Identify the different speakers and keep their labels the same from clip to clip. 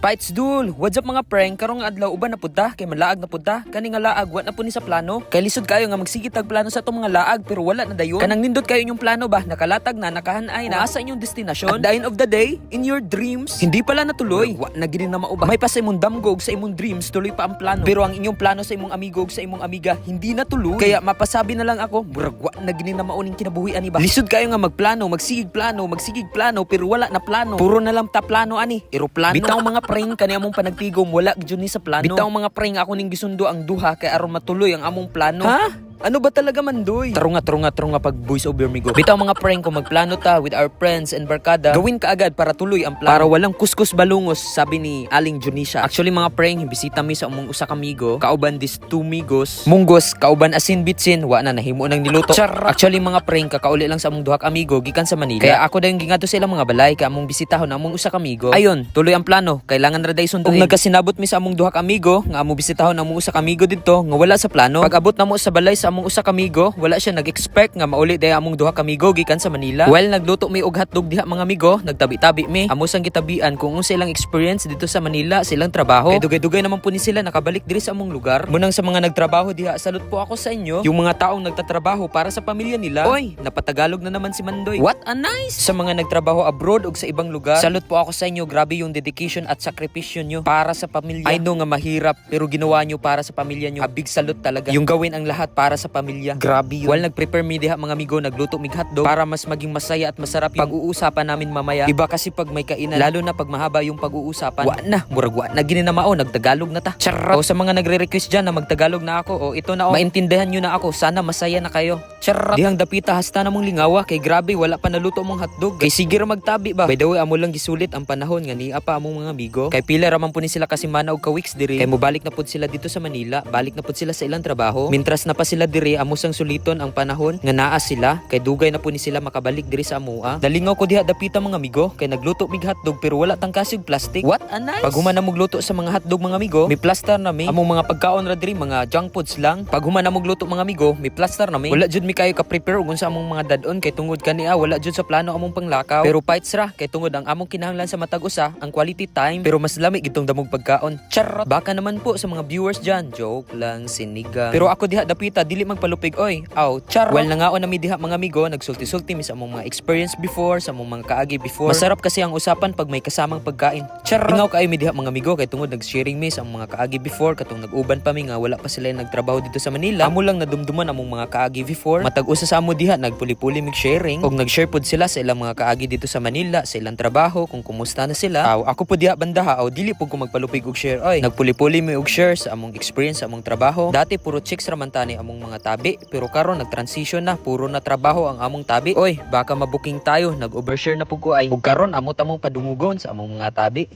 Speaker 1: Fights dul, what's up mga prank? Karong adlaw uban na pudta, kay malaag na pudta. Kani nga laag, wa na po ni sa plano. Kay lisod kayo nga magsigit tag plano sa itong mga laag, pero wala na dayon. Kanang nindot kayo inyong plano ba? Nakalatag na, nakahanay na, asa inyong destinasyon. At the end of the day, in your dreams, hindi pala natuloy. Wa na gini na mauba. May pa sa imong damgog sa imong dreams, tuloy pa ang plano. Pero ang inyong plano sa imong amigog, sa imong amiga, hindi natuloy. Kaya mapasabi na lang ako, murag wa na gini na mauning kinabuhian iba. Lisod kayo nga magplano, magsigig plano, magsigig plano, pero wala na plano. Puro na lang ta plano ani, eroplano. Bitaw mga prank kani among panagtigom, wala gyud ni sa plano. Bitaw mga prank ako ning gisundo ang duha kay aron matuloy ang among plano. Ha? Ano ba talaga mandoy? Tarunga, tarunga, tarunga pag voice over me go. Bitaw mga prank kung magplano ta with our friends and barkada, gawin ka agad para tuloy ang plano. Para walang kuskus balungos, sabi ni Aling Junisha. Actually mga prank, bisita mi sa among usa ka migo, kauban dis two migos. Munggos, kauban asin bitsin, wa na nahimo nang niluto. Actually mga prank, kakauli lang sa among duha ka amigo gikan sa Manila. Kaya ako dayon gingadto sa ilang mga balay kay among bisitahon among usa ka migo. Ayon, tuloy ang plano, kailangan ra day sunduin. Kung nagkasinabot mi sa among duha ka amigo, nga among bisitahon among usa ka amigo didto, nga wala sa plano. Pag abot na mo sa balay sa among usa ka amigo, wala siya nag-expect nga mauli day among duha ka amigo gikan sa Manila. Well, nagluto mi og hotdog diha mga amigo, nagtabi-tabi mi. Amo sang gitabian kung unsa ilang experience dito sa Manila, silang trabaho. Kay dugay-dugay naman po ni sila nakabalik diri sa among lugar. Munang sa mga nagtrabaho diha, salute po ako sa inyo. Yung mga taong nagtatrabaho para sa pamilya nila. Oy, napatagalog na naman si Mandoy. What a nice! Sa mga nagtrabaho abroad o sa ibang lugar, salute po ako sa inyo. Grabe yung dedication at sakripisyo nyo para sa pamilya. I know nga mahirap, pero ginawa nyo para sa pamilya nyo. A big salute talaga. Yung gawin ang lahat para sa pamilya. Grabe yun. While nag-prepare mi diha mga amigo, nagluto mig hotdog para mas maging masaya at masarap yung pag-uusapan namin mamaya. Iba kasi pag may kainan, lalo na pag mahaba yung pag-uusapan. Wa na, murag wa na gini na mao, nagtagalog na ta. Charot. O sa mga nagre-request dyan na magtagalog na ako, o ito na o, maintindihan nyo na ako, sana masaya na kayo. Charot. Dihang dapita hasta na mong lingawa, kay grabe, wala pa naluto mong hotdog. Kay sige ra magtabi ba. By the way, amo lang gisulit ang panahon nga niya pa among mga amigo. Kay pila raman po ni sila kasi mana og ka weeks diri. Kay mobalik na pud sila dito sa Manila, balik na pud sila sa ilang trabaho. Mintras na pa sila diri, amo sang suliton ang panahon nga naa sila. Kay dugay na po ni sila makabalik diri sa amua. Dalingaw ko diha dapita mga amigo, kay nagluto mig hotdog pero wala tang kasig plastic. What a nice! Pag human na mugluto sa mga hotdog mga amigo, may plaster na mi. Among mga pagkaon ra diri, mga junk foods lang. Pag human na mugluto mga amigo, may plaster na mi. Wala jud mi kayo ka prepare ug unsa among mga dadon kay tungod kaniya wala jud sa plano among panglakaw. Pero fights ra kay tungod ang among kinahanglan sa matag usa ang quality time pero mas lami gitong damog pagkaon. Charot. Baka naman po sa mga viewers diyan, joke lang, siniga. Pero ako diha dapita dili magpalupig oy. Aw, charot. Well nangaon na mi diha mga amigo, nagsulti-sulti mi sa among mga experience before, sa among mga kaagi before. Masarap kasi ang usapan pag may kasamang pagkain. Charot. Ingaw kaayo mi diha mga amigo kay tungod nag-sharing mi sa among mga kaagi before katong nag-uban pa mi nga wala pa sila nagtrabaho dito sa Manila. Amo lang nadumduman among mga kaagi before. Matag usa sa amo diha nagpuli-puli mig sharing og nag-share pud sila sa ilang mga kaagi dito sa Manila, sa ilang trabaho kung kumusta na sila. Aw, ako po diha banda ha, aw dili pud ko magpalupig og share oy. Nagpuli-puli mi og share sa among experience sa among trabaho. Dati puro chicks ra man tani among mga tabi, pero karon nag-transition na puro na trabaho ang among tabi. Oy, baka mabuking tayo, nag-overshare na pud ko ay. Ug karon amo tamong padungugon sa among mga tabi.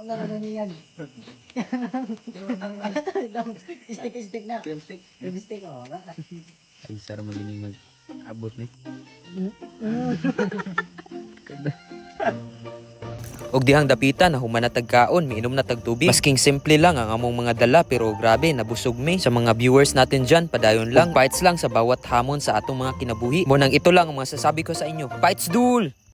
Speaker 2: Limo na lang yan. Stick, stick na. Stick. Stick, oh.
Speaker 3: Ay, sara magiging mag-abot ni.
Speaker 1: Og dihang dapitan na human na tagkaon, miinom na tagtubig. Masking simple lang ang among mga dala pero grabe nabusog mi. Sa mga viewers natin dyan, padayon lang. Fights lang sa bawat hamon sa atong mga kinabuhi. Munang ito lang ang mga sasabi ko sa inyo. Fights dul!